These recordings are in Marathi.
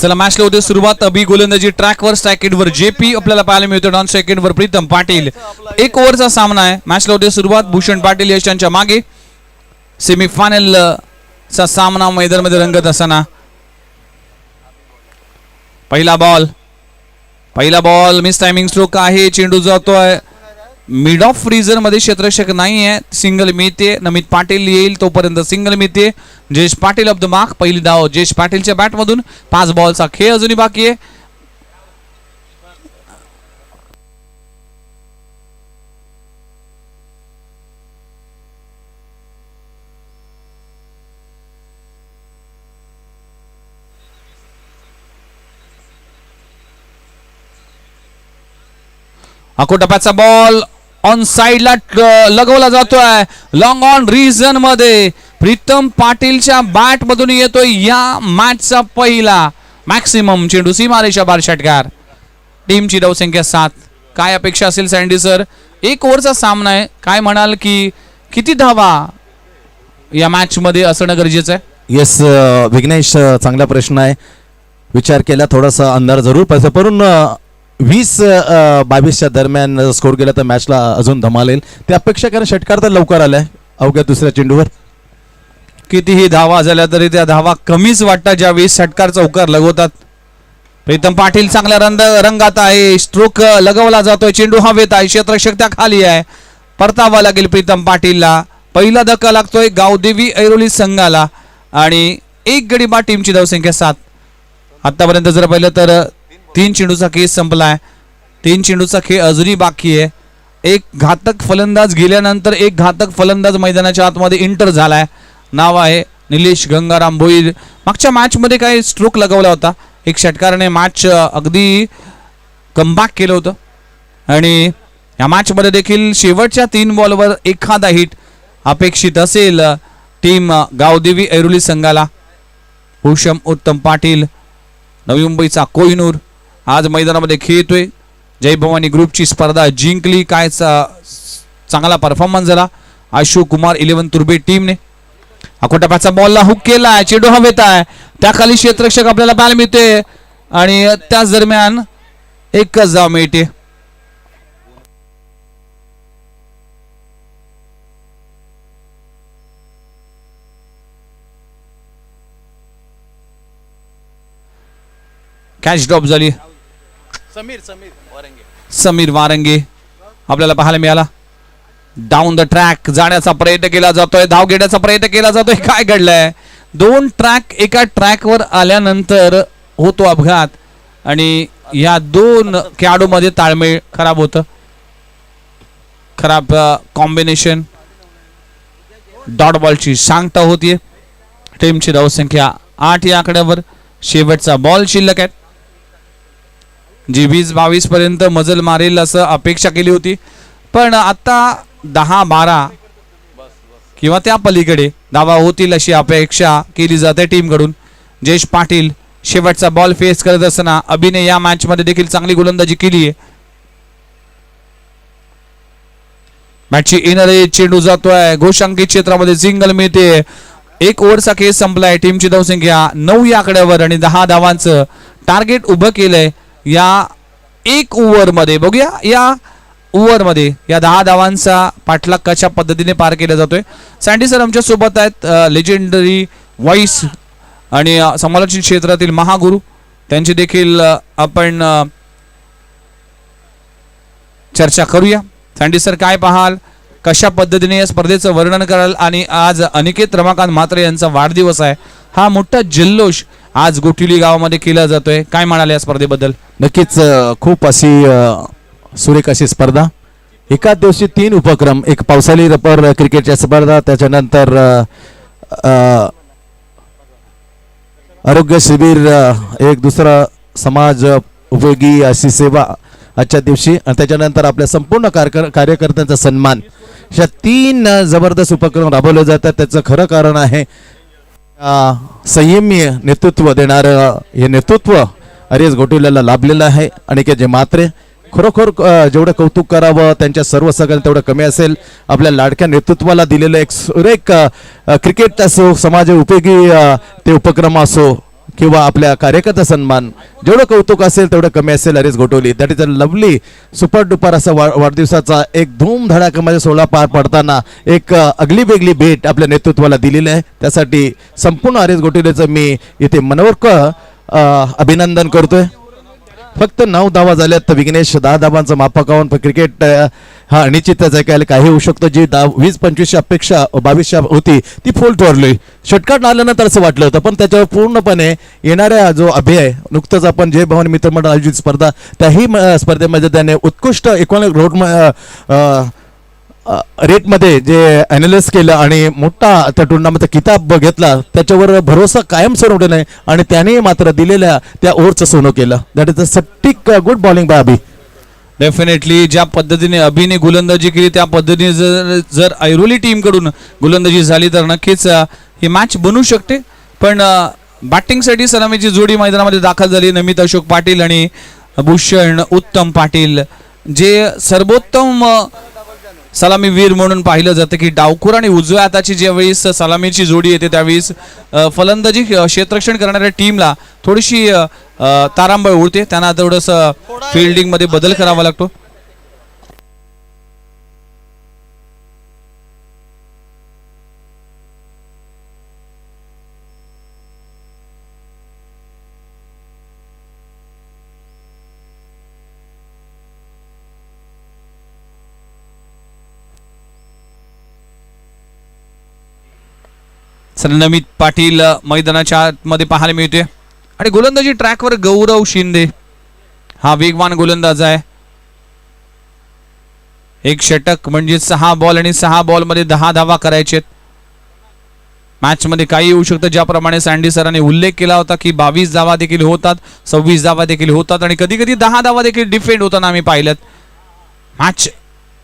चला मॅचला होते सुरुवात. अभि गोलंदाजी ट्रॅकवर स्ट्रायकेटवर जेपी आपल्याला पाहायला मिळतो नॉन सेकंडवर प्रीतम पाटील. एक ओव्हरचा सामना आहे. मॅचला होते सुरुवात. भूषण पाटील यशांच्या मागे. सेमीफायनल चा सामना मैदानमध्ये रंगत असताना. पहिला बॉल पहिला बॉल मिस टायमिंग स्ट्रोक आहे. चेंडू जातोय. मिड ऑफ फ्रीजरमध्ये क्षेत्ररक्षक नाही आहे सिंगल मिळते नमित पाटील येईल तोपर्यंत सिंगल मिळते. Jayesh Patil off the mark पहिली धाव जयेश पाटीलच्या बॅटमधून पाच बॉलचा खेळ अजूनही बाकी आहे. अकोटप्याचा बॉल ऑन साईडला लगवला जातोय. लॉंग ऑन रिझनमध्ये प्रीतम पाटीलच्या बॅट मधून येतोय या मॅचचा पहिला. मॅक्सिमम चेंडू सीमारेषा बार षटकार. टीमची धावसंख्या सात. काय अपेक्षा असेल सँडी सर एक ओव्हरचा सामना आहे. काय म्हणाल की किती धावा या मॅच मध्ये असणं गरजेचं आहे? येस विघ्नेश चांगला प्रश्न आहे. विचार केला थोडासा अंधार जरूर पाहिजे पण वीस बावीसच्या दरम्यान स्कोर केला तर मॅचला अजून धमाल येईल. ते अपेक्षा कारण षटकार तर लवकर आलाय अवघ्या दुसऱ्या चेंडूवर. कितीही धावा झाल्या तरी त्या धावा कमीच वाटतात ज्यावेळी षटकार चौकार लगवतात. प्रीतम पाटील चांगल्या रंग रंगात आहे. स्ट्रोक लगवला जातोय. चेंडू हवेत आहे. क्षेत्रक्षक त्या खाली आहे. परतावा लागेल प्रीतम पाटीलला. पहिला धक्का लागतोय गावदेवी ऐरोली संघाला. आणि एक गडी बा टीमची धावसंख्या सात. आतापर्यंत जर पाहिलं तर तीन चेंडूचा केस संपलाय. तीन चेंडूचा खेळ अजूनही बाकी आहे. एक घातक फलंदाज गेल्यानंतर एक घातक फलंदाज मैदानाच्या आतमध्ये इंटर झालाय. नाव आहे निलेश गंगाराम भोईर. मागच्या मॅचमध्ये काही स्ट्रोक लगवला होता. एक षटकाराने मॅच अगदी कमबॅक केलं होतं. आणि या मॅचमध्ये देखील शेवटच्या तीन बॉलवर एखादा हिट अपेक्षित असेल टीम गावदेवी ऐरोली संघाला. भूषम उत्तम पाटील नवी मुंबईचा कोहिनूर. आज मैदानामध्ये खेळतोय. जय भवानी ग्रुपची स्पर्धा जिंकली. काय चा- चांगला परफॉर्मन्स झाला. अशोक कुमार इलेव्हन तुर्बे टीमने. अकोटापाचा बॉलला हुक केला चेडू हवेत आहे. त्याखाली क्षेत्रक्षक आपल्याला पाहायला मिळते आणि त्याच दरम्यान एकच जाव मिळते. कॅच ड्रॉप झाली. समीर समीर समीर वारंगे. आपल्याला पाहायला मिळाला. डाऊन द ट्रॅक जाण्याचा प्रयत्न केला जातोय. धाव घेण्याचा प्रयत्न केला जातोय. काय घडलंय? दोन ट्रॅक एका ट्रॅकवर आल्यानंतर होतो अपघात आणि या दोन खेळाडूमध्ये ताळमेळ खराब होतं. खराब कॉम्बिनेशन डॉट बॉलची सांगता होतीये. टीमची धावसंख्या आठ या आकड्यावर. शेवटचा बॉल शिल्लक आहे. जी वीस बावीस पर्यंत मजल मारेल असं अपेक्षा केली होती. पण आता दहा बारा किंवा त्या पलीकडे धावा होतील अशी अपेक्षा केली जाते टीमकडून. जयेश पाटील शेवटचा बॉल फेस करत असताना अभिनय या मॅच मध्ये देखील चांगली गोलंदाजी केली आहे. मॅचची येणारे चेंडू जातोय. घोषांकित क्षेत्रामध्ये सिंगल मिळते. एक ओव्हरचा केस संपलाय. टीमची धावसंख्या नऊ या आकड्यावर आणि दहा धावांचं टार्गेट उभं केलंय. या एक ओव्हरमध्ये बघूया. या ओव्हरमध्ये या दहा धावांचा पाठलाग कशा पद्धतीने पार केला जातोय. सँडी सर आमच्यासोबत आहेत लेजेंडरी व्हॉइस आणि समालोचन क्षेत्रातील महागुरु. त्यांची देखील आपण चर्चा करूया. सँडी सर काय पाहाल? कशा पद्धतीने या स्पर्धेचं वर्णन कराल? आणि आज अनिकेत रमाकांत म्हात्रे यांचा वाढदिवस आहे. हा मोठा जल्लोष आज गोटिवली गावामध्ये केला जातोय. काय म्हणाले या स्पर्धेबद्दल? नक्कीच अ, खूप अशी अ, सुरेख अशी स्पर्धा. एकाच दिवशी तीन उपक्रम एक पावसाळी रपर क्रिकेटच्या स्पर्धा त्याच्यानंतर अ, अ, आरोग्य शिबिर अ, एक दुसरा समाज उपयोगी अशी सेवा आजच्या दिवशी आणि त्याच्यानंतर आपल्या संपूर्ण कारक- कार्यकर्त्यांचा सन्मान. अशा तीन अ, जबरदस्त उपक्रम राबवले जातात. त्याचं खरं कारण आहे संयमी नेतृत्व देणारं हे नेतृत्व अरियस घोटिल्याला लाभलेलं आहे आणि के जे मात्रे खरोखर जेवढं कौतुक करावं त्यांच्या सर्व सगळं तेवढं कमी असेल आपल्या लाडक्या नेतृत्वाला दिलेलं एक सुरेख क्रिकेट असो समाज उपयोगी ते उपक्रम असो किंवा आपल्या कार्यकर्ता सन्मान जेवढं कौतुक असेल तेवढं कमी असेल Harish Ghotwali that is a lovely super duper असा वा वाढदिवसाचा एक धूम धडाक्यामध्ये सोहळा पार पडताना एक अगली वेगळी भेट आपल्या नेतृत्वाला दिलेली आहे. त्यासाठी संपूर्ण हरीश घोटवलेचं मी इथे मनोरक अभिनंदन करतोय. फक्त नऊ धावा झाल्यात तर विघ्नेश दहा धावांचं मापकावून पण क्रिकेट हा अनिश्चितच आहे काय काही होऊ शकतं. जी दहा वीस पंचवीसची अपेक्षा बावीसशे होती ती फुल ठरली. षटकार आल्यानंतर असं वाटलं होतं पण त्याच्यावर पूर्णपणे येणाऱ्या जो अभय आहे नुकतंच आपण जय भवानी मित्रमंडळ आयोजित स्पर्धा त्याही स्पर्धेमध्ये त्याने उत्कृष्ट एकोण रोड रेटमध्ये जे अनालिस केलं आणि मोठा त्या टुर्नामेंटचा किताब घेतला त्याच्यावर भरोसा कायम सोडवले नाही आणि त्याने मात्र दिलेल्या त्या ओव्हरचं सोनं केलं. That is a सट्टिक good bowling by Abhi definitely ज्या पद्धतीने अभिने गोलंदाजी केली त्या पद्धतीने जर जर ऐरोली टीमकडून गोलंदाजी झाली तर नक्कीच uh, ही मॅच बनू शकते. पण uh, बॅटिंगसाठी सलामीची जोडी मैदानामध्ये दाखल झाली. नमित अशोक पाटील आणि भूषण उत्तम पाटील. जे सर्वोत्तम uh, सलामी वीर म्हणून पाहिलं जातं की डावखुर आणि उजव्या हाताची ज्यावेळेस सलामीची जोडी येते त्यावेळेस फलंदाजी क्षेत्ररक्षण करणाऱ्या टीमला थोडीशी तारांबळ उडते. त्यांना थोडंसं फिल्डिंगमध्ये बदल करावा लागतो. सन्नमित पाटील मैदानाच्या आतमध्ये पाहायला मिळते आणि गोलंदाजी ट्रॅकवर गौरव शिंदे. हा वेगवान गोलंदाज आहे. एक षटक म्हणजे सहा बॉल आणि सहा बॉलमध्ये दहा धावा करायचे मॅच मध्ये काही येऊ शकतं ज्याप्रमाणे सँडी सरांनी उल्लेख केला होता की बावीस धावा देखील होतात सव्वीस धावा देखील होतात आणि कधी कधी दहा धावा देखील डिफेंड होताना आम्ही पाहिलं मॅच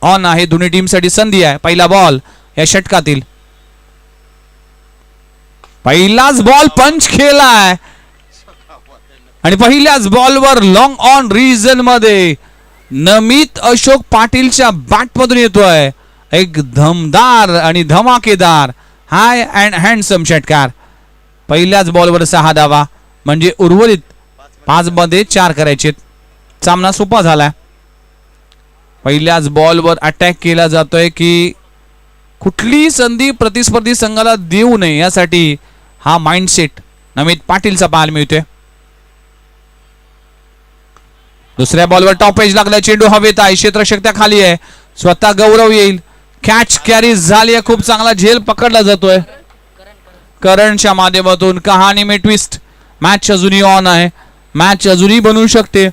ऑन आहे दोन्ही टीमसाठी संधी आहे. पहिला बॉल या षटकातील. पहिलाच बॉल पंच केलाय. आणि पहिल्याच बॉलवर लॉंग ऑन रिजनमध्ये नमित अशोक पाटीलच्या बॅटमधून येतोय. एक धमदार आणि धमाकेदार हाय अँड हँडसम षटकार. पहिल्याच बॉलवर सहा धावा म्हणजे उर्वरित पाच मध्ये चार करायचे सामना सोपा झालाय. पहिल्याच बॉलवर अटॅक केला जातोय की कुठली संधी प्रतिस्पर्धी संघाला देऊ नये यासाठी हा माइंडसेट नमित पाटीलचा पाहायला मिळतोय. दुसऱ्या बॉलवर टॉप एज लागला चेंडू हवेत आहे. क्षेत्रशक्त्या खाली आहे. स्वतः गौरव येईल. कॅच कॅरी झाली आहे. खूप चांगला झेल पकडला जातोय. करणच्या माध्यमातून कहाणी मे ट्विस्ट मॅच अजूनही ऑन आहे. मॅच अजूनही बनवू शकते.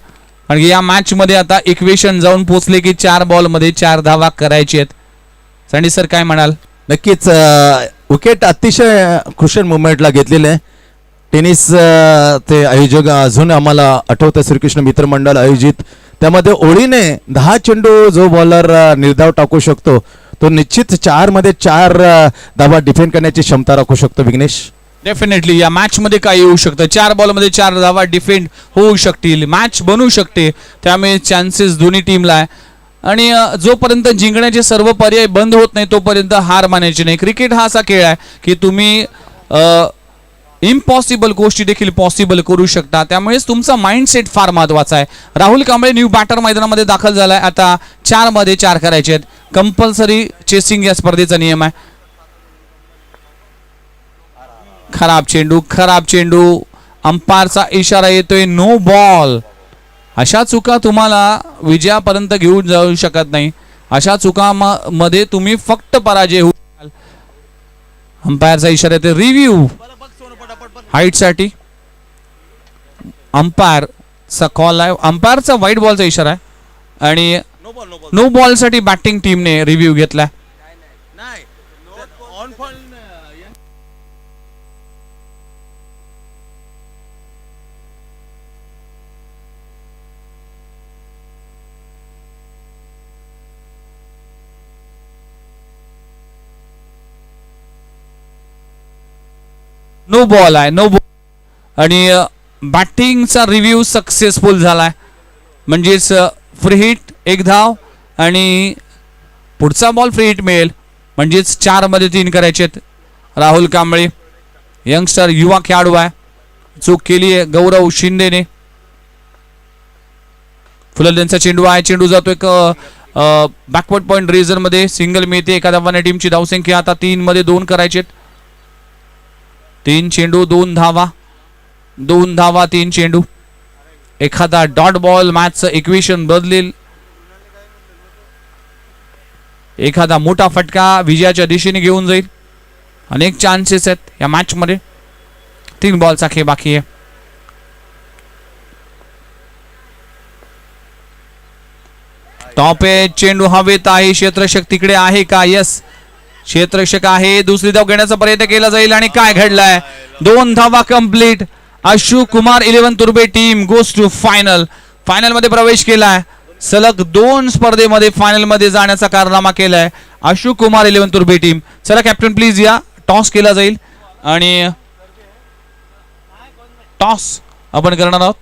आणि या मॅच मध्ये आता इक्वेशन जाऊन पोचले की चार बॉलमध्ये चार धावा करायची आहेत. सँडी सर काय म्हणाल? नक्कीच विकेट अतिशय क्रुशियल मुवमेंटला घेतलेले आहे. टेनिस ते आयोजक अजून आम्हाला आठवतं श्रीकृष्ण मित्र मंडळ आयोजित. त्यामध्ये ओळीने दहा चेंडू जो बॉलर निर्धाव टाकू शकतो तो निश्चित चारमध्ये चार अ, धावा डिफेंड करण्याची क्षमता राखू शकतो विघ्नेश. डेफिनेटली या मॅचमध्ये काय येऊ शकतं? चार बॉलमध्ये चार धावा डिफेंड होऊ शकतील. मॅच बनू शकते. त्यामुळे चान्सेस दोन्ही टीमला आहे. आणि जोपर्यंत जिंकण्याचे सर्व पर्याय बंद होत नाही तोपर्यंत हार मानायची नाही. क्रिकेट हा असा खेळ आहे की तुम्ही इम्पॉसिबल गोष्टी देखील पॉसिबल करू शकता. त्यामुळेच तुमचा माइंडसेट फार महत्त्वाचा आहे. राहुल कांबळे न्यू बॅटर मैदानामध्ये दाखल झाला आहे आता चारमध्ये चार करायचे आहेत. कंपल्सरी चेसिंग या स्पर्धेचा नियम आहे. खराब चेंडू खराब चेंडू. अंपायरचा इशारा येतोय. नो बॉल अशा चुका तुम्हाला विजयापर्यंत घेऊन जाऊ शकत नाही. अशा चुका म- मध्ये तुम्ही फक्त पराजय होऊ शकाल. अंपायरचा इशारा येतोय रिव्ह्यू हाईटसाठी. अंपायरचा कॉल आहे. अंपायरचा व्हाईट बॉलचा इशारा आहे. आणि नो बॉलसाठी बॅटिंग टीमने रिव्ह्यू घेतलाय. नो बॉल आहे नो बॉल आणि बॅटिंगचा रिव्ह्यू सक्सेसफुल झाला आहे म्हणजेच फ्री हिट एक धाव आणि पुढचा बॉल फ्री हिट मिळेल. म्हणजेच चारमध्ये तीन करायचे आहेत. राहुल कांबळे यंगस्टर युवा खेळाडू आहे. चूक केली आहे गौरव शिंदेने. फुलंदांचा चेंडू आहे चेंडू जातो एक बॅकवर्ड पॉईंट रेझरमध्ये सिंगल मिळते एका धावाने टीमची धावसंख्या आता तीनमध्ये दोन करायचे आहेत तीन चेंडू दोन धावा. दोन धावा तीन चेंडू. एखादा डॉट बॉल मॅचचं इक्वेशन बदलेल. एखादा मोठा फटका विजयाच्या दिशेने घेऊन जाईल. अनेक चान्सेस आहेत या मॅचमध्ये तीन बॉलचा खेळ बाकी आहे. टॉप आहे चेंडू हवेत आहे क्षेत्रशक्तीकडे आहे का? यस क्षेत्ररक्षक आहे. दुसरी धाव घेण्याचा प्रयत्न केला जाईल आणि काय घडलाय? दोन धावा कंप्लीट अशू कुमार इलेव्हन तुर्बे टीम गोस टू फायनल फायनलमध्ये प्रवेश केलाय. सलग दोन स्पर्धेमध्ये फायनलमध्ये जाण्याचा कारनामा केलाय अशू कुमार इलेव्हन तुर्बे टीम चला कॅप्टन प्लीज या. टॉस केला जाईल. आणि टॉस आपण करणार आहोत.